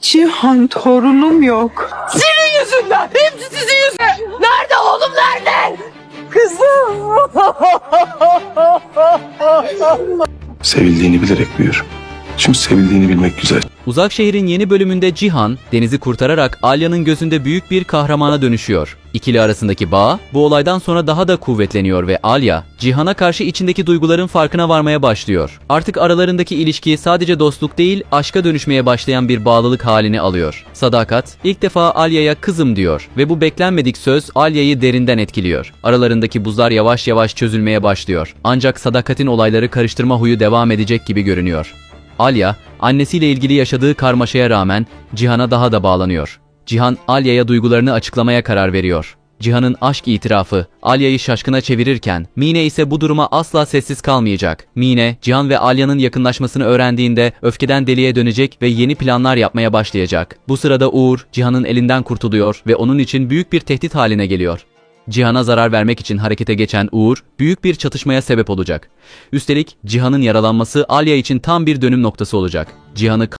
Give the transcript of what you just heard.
Cihan torunum yok. Senin yüzünden. Hepsi sizin yüzünden. Nerede oğlum nerede? Sevildiğini bilerek büyür. Çünkü sevildiğini bilmek güzel. Uzak şehrin yeni bölümünde Cihan, Deniz'i kurtararak Alya'nın gözünde büyük bir kahramana dönüşüyor. İkili arasındaki bağ bu olaydan sonra daha da kuvvetleniyor ve Alya, Cihan'a karşı içindeki duyguların farkına varmaya başlıyor. Artık aralarındaki ilişki sadece dostluk değil, aşka dönüşmeye başlayan bir bağlılık halini alıyor. Sadakat, ilk defa Alya'ya kızım diyor ve bu beklenmedik söz Alya'yı derinden etkiliyor. Aralarındaki buzlar yavaş yavaş çözülmeye başlıyor. Ancak Sadakat'in olayları karıştırma huyu devam edecek gibi görünüyor. Alya, annesiyle ilgili yaşadığı karmaşaya rağmen Cihan'a daha da bağlanıyor. Cihan, Alya'ya duygularını açıklamaya karar veriyor. Cihan'ın aşk itirafı Alya'yı şaşkına çevirirken Mine ise bu duruma asla sessiz kalmayacak. Mine, Cihan ve Alya'nın yakınlaşmasını öğrendiğinde öfkeden deliye dönecek ve yeni planlar yapmaya başlayacak. Bu sırada Uğur, Cihan'ın elinden kurtuluyor ve onun için büyük bir tehdit haline geliyor. Cihan'a zarar vermek için harekete geçen Uğur, büyük bir çatışmaya sebep olacak. Üstelik Cihan'ın yaralanması Alya için tam bir dönüm noktası olacak. Cihan'ı